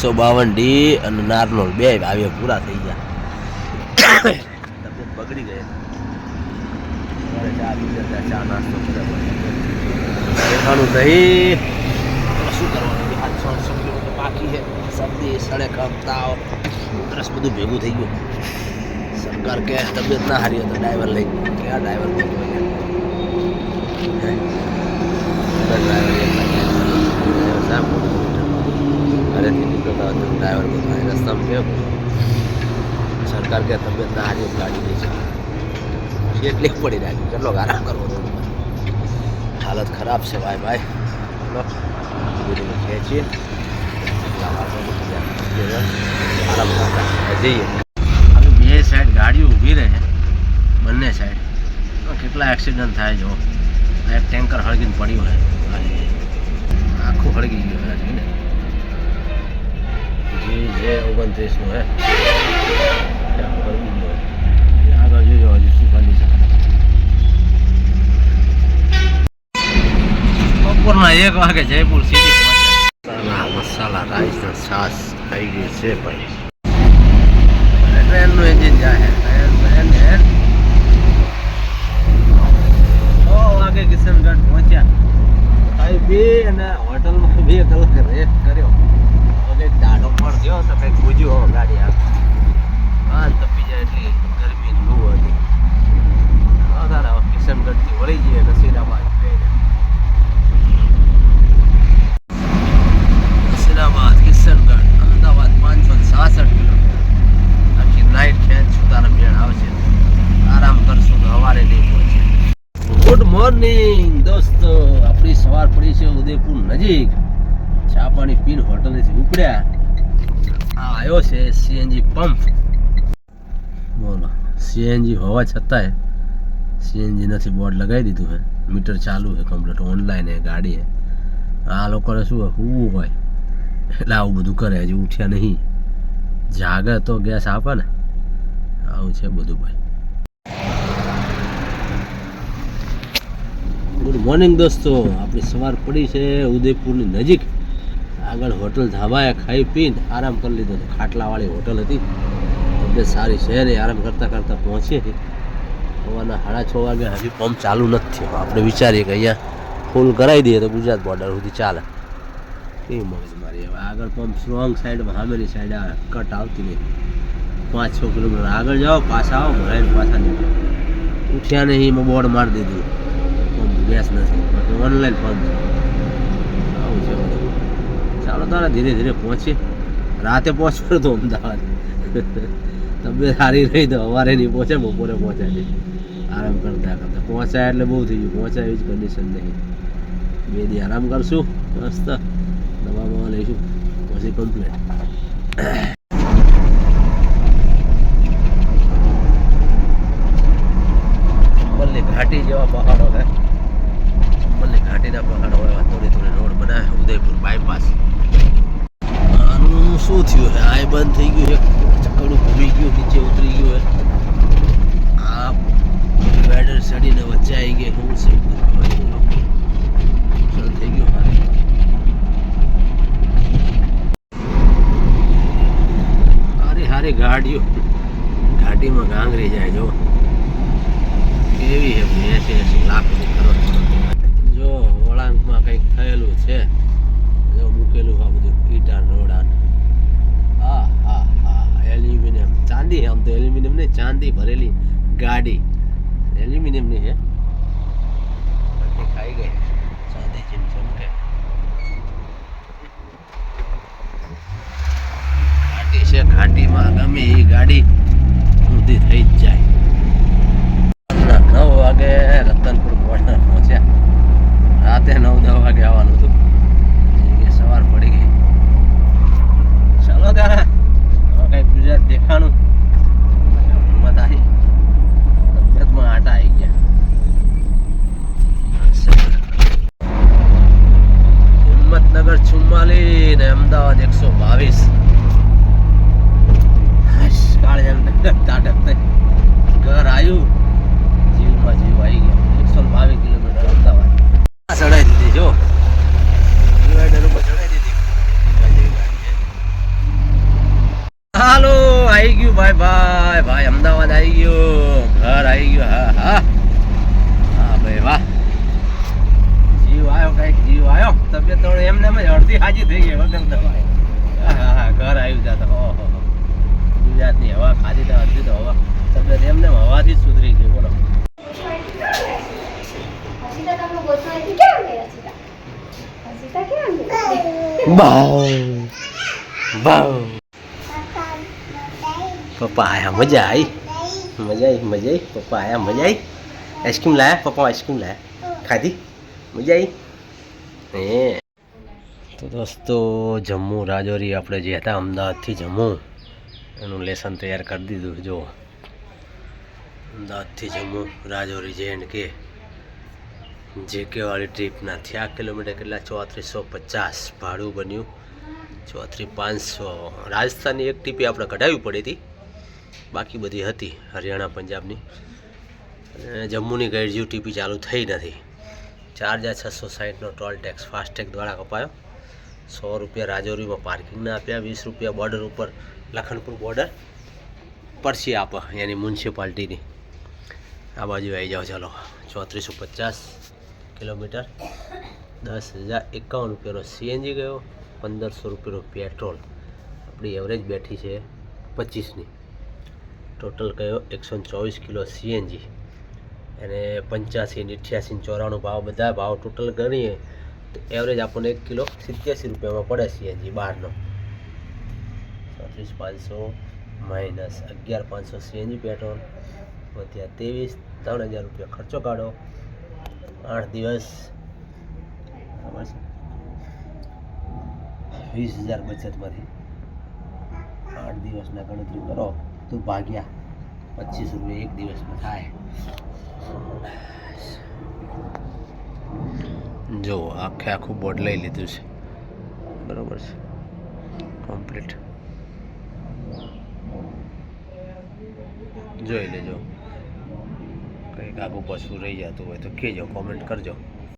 એકસો બાવન ડી અને નારનોલ બે આવ્યા પૂરા થઈ ગયા. તબિયત બગડી ગઈ. ચા પીધા હતા, ચા નાસ્તો દેખાનું દહીં. શું કરવાનું? આઠસો આઠસો કિલોમીટર બાકી છે. શરદી સડે કપ ઉધરસ બધું ભેગું થઈ ગયું. સરકાર કે તબિયત ના હારી તો ડ્રાઈવર લઈ ગયો. કે આ ડ્રાઈવર બોલતો ઘરેથી નીકળતા હતો ડ્રાઈવર બોલતો હોય રસ્તામાં કેવો સરકાર કે તબિયત ના હારી ગાડી દે છે એટલી પડી રાખી કેટલો આરામ કરવો તો હાલત ખરાબ છે ભાઈ ભાઈ ચલો ધીરે ધીરે ખેંચીએ આરામ કરતા જઈએ હવે બે સાઈડ ગાડીઓ ઊભી રહે બંને સાઈડ તો કેટલા એક્સિડન્ટ થાય જો આ એક ટેન્કર હળગીને પડ્યું હોય ગાડી આખું હળગી ગયું જોઈને જી ઓગણત્રીસનું, હે? એક વાગે જયપુર સિટી મસાલા રાઈસના છાસ ખાઈ ગઈ છે ભાઈ. ટ્રેનનું એન્જિન જાય છે ટ્રેન ટ્રેન ટ્રેન છ વાગે કિશનગઢ પહોંચ્યા ખાઈ પી અને હોટલમાં બે કલાક રેસ્ટ કર્યો હવે કંઈક દાઢો પણ થયો તો કંઈક પૂજ્યું હો ગાડી આ હા તપી જાય એટલી ગરમી લૂ હતી હા તારા કિશનગઢથી વળી જઈએ નસીરાબાદ ટ્રેન નસીરાબાદ કિશનગઢ અમદાવાદ પાંચસો સાસઠ કિલોમીટર આખી નાઇટ ખેંચ તારા મેળ આવશે આરામ કરશું તો સવારે નહીં પહોંચે ગુડ મોર્નિંગ દોસ્તો. આપણી સવાર પડી છે ઉદયપુર નજીક. ચા પાણી પીન હોટલેથી ઉપડ્યા. આ આવ્યો છે સીએનજી પંપ બોલો સીએનજી હોવા છતાંય સીએનજી નથી બોર્ડ લગાવી દીધું છે મીટર ચાલુ છે કમ્પ્લીટ ઓનલાઈન હે, ગાડી હે. આ લોકોને શું હોવું હોય. એટલે આવું બધું કરે, હજી ઉઠ્યા નહીં. જાગે તો ગેસ આપે ને. આવું છે બધું ભાઈ ગુડ મોર્નિંગ દોસ્તો, આપણી સવાર પડી છે ઉદયપુરની નજીક. આગળ હોટલ ધાબાએ ખાઈ પીને આરામ કરી લીધો હતો ખાટલાવાળી હોટલ હતી. તબિયત સારી છે ને આરામ કરતાં કરતાં પહોંચીએ સવારના સાડા છ વાગે હજી પંપ ચાલુ નથી આપણે વિચારીએ કે અહીંયા ફૂલ કરાવી દઈએ તો ગુજરાત બોર્ડર સુધી ચાલે. એ મગજ મારી. હવે આગળ પંપ સ્ટ્રોંગ સાઈડમાં સામેની સાઈડ આવે. કટ આવતી નહીં. પાંચ છ કિલોમીટર આગળ જાઓ, પાછા આવો ભરાઈને પાછા નીકળો. ઉઠ્યા નહીં, એમાં બોર્ડ મારી દીધું. ગેસ નથી. બાકી ઓનલાઈન ફોન આવું છે ચાલો તારે ધીરે ધીરે પહોંચીએ. રાતે પહોંચવું તો અમદાવાદ. તબિયત સારી રહી તો સવારે નહીં પહોંચે, બપોરે પહોંચાય નહીં. આરામ કરતા કરતા. પહોંચાય એટલે બહુ થઈ ગયું. પહોંચાય એવી જ કન્ડિશન નહીં બે દી આરામ કરશું. મસ્ત. દવા બવા લઈશું. પછી કમ્પ્લેટ ઘાટી જેવા પહાડો છે. ચંબલની ઘાટીના પહાડ એવા થોડી થોડી રોડ બનાવે ઉદયપુર બાયપાસ આનું શું થયું છે? આ બંધ થઈ ગયું એક ચકડું ભૂમી ગયું, નીચે ઉતરી ગયું હે આ વેડર ચડીને વચ્ચે આવી ગઈ હું છે. થઈ ગયું મારે. હારી ગાડીઓ. ઘાટીમાં ગાંગરી જાય, જો. કેવી છે એસી એસી લાખ કરોડ વળાંકમાં કંઈક થયેલું છે. જો મૂકેલું આ બધું ઈટા રોડા. હા હા હા, એલ્યુમિનિયમ. ચાંદી, આમ તો એલ્યુમિનિયમ નહીં, ચાંદી ભરેલી ગાડી. એલ્યુમિનિયમની છે બાકી ખાઈ ગઈ ચાંદી જેમ ચમકે ઘાટી છે ઘાટીમાં ગમે એ ગાડી ઊંધી થઈ જ જાય રાતના નવ વાગે રતનપુર બોર્ડર પહોંચ્યા રાતે નવ દસ વાગે આવવાનું હતું એ કે સવાર પડી ગઈ ચાલો ત્યારે હવે કઈ ગુજરાત દેખાણું હિંમત આવી તબિયતમાં આટા આવી ગયા હિંમતનગર ચુમ્માલી ને અમદાવાદ એકસો બાવીસ. કાળજામ ટાટક થઈ. વગર દવાએ હા હા ઘર આવ્યું ત્યાં હો ઓહો હો. ગુજરાતની હવા ખાધી તો અડધી તો હવા. તમને એમને ને હવાથી જ સુધરી ગઈ બોલો. તમને પપ્પા આયા મજા આવી મજા આવી મજા આવી પપ્પા આયા મજા આવી આઈસ્ક્રીમ લાયા? પપ્પા આઈસ્ક્રીમ લાયા? ખાધી? મજા આવી હે. તો દોસ્તો, જમ્મુ રાજૌરી આપણે જે હતા, અમદાવાદથી જમ્મુ, એનું લેસન તૈયાર કરી દીધું, જો. અમદાવાદથી જમ્મુ, રાજૌરી જે એન્ડ કે. જે કેવાળી ટ્રીપના થયા, કિલોમીટર કેટલા? ચોત્રીસો પચાસ. ભાડું બન્યું ચોત્રીસ પાંચસો રાજસ્થાનની એક ટીપી આપણે કઢાવી પડી હતી. બાકી બધી હતી, હરિયાણા, પંજાબની. અને જમ્મુની જેવું ટીપી ચાલુ થઈ નથી. ચાર હજાર છસો સાહીઠનો ટોલ ટેક્સ, ફાસ્ટેગ દ્વારા કપાયો. સો રૂપિયા રાજૌરીમાં પાર્કિંગના આપ્યા, વીસ રૂપિયા બોર્ડર ઉપર લખનપુર બોર્ડર પરસી આપે, એની મ્યુનિસિપાલિટીની આ બાજુ આવી જાઓ, ચાલો. ચોત્રીસો પચાસ કિલોમીટર. દસ હજાર એકાવન રૂપિયાનો સીએનજી ગયો, પંદરસો રૂપિયાનો પેટ્રોલ આપણી એવરેજ બેઠી છે પચીસની. ટોટલ ગયો એકસો ચોવીસ કિલો સીએનજી અને પંચ્યાસી ને અઠ્યાસી ચોરાણું ભાવ, બધા ભાવ ટોટલ ગણીએ. એવરેજ આપણને એક કિલો સિત્યાસી રૂપિયામાં પડે સીએનજી બહારનો. છત્રીસ પાંચસો માઇનસ અગિયાર પાંચસો સીએનજી પેટ્રોલ. વધ્યા ત્રેવીસ, ત્રણ હજાર રૂપિયા ખર્ચો કાઢો. આઠ દિવસ. વીસ હજાર બચતમાંથી. આઠ દિવસના ગણતરી કરો તો ભાગ્યા પચીસ રૂપિયા એક દિવસમાં થાય. જો, આખે આખું બોર્ડ લઈ લીધું છે. બરોબર છે. કમ્પ્લીટ જોઈ લેજો. કંઈક આગું પાછું રહી જતું હોય તો કહેજો કોમેન્ટ કરજો.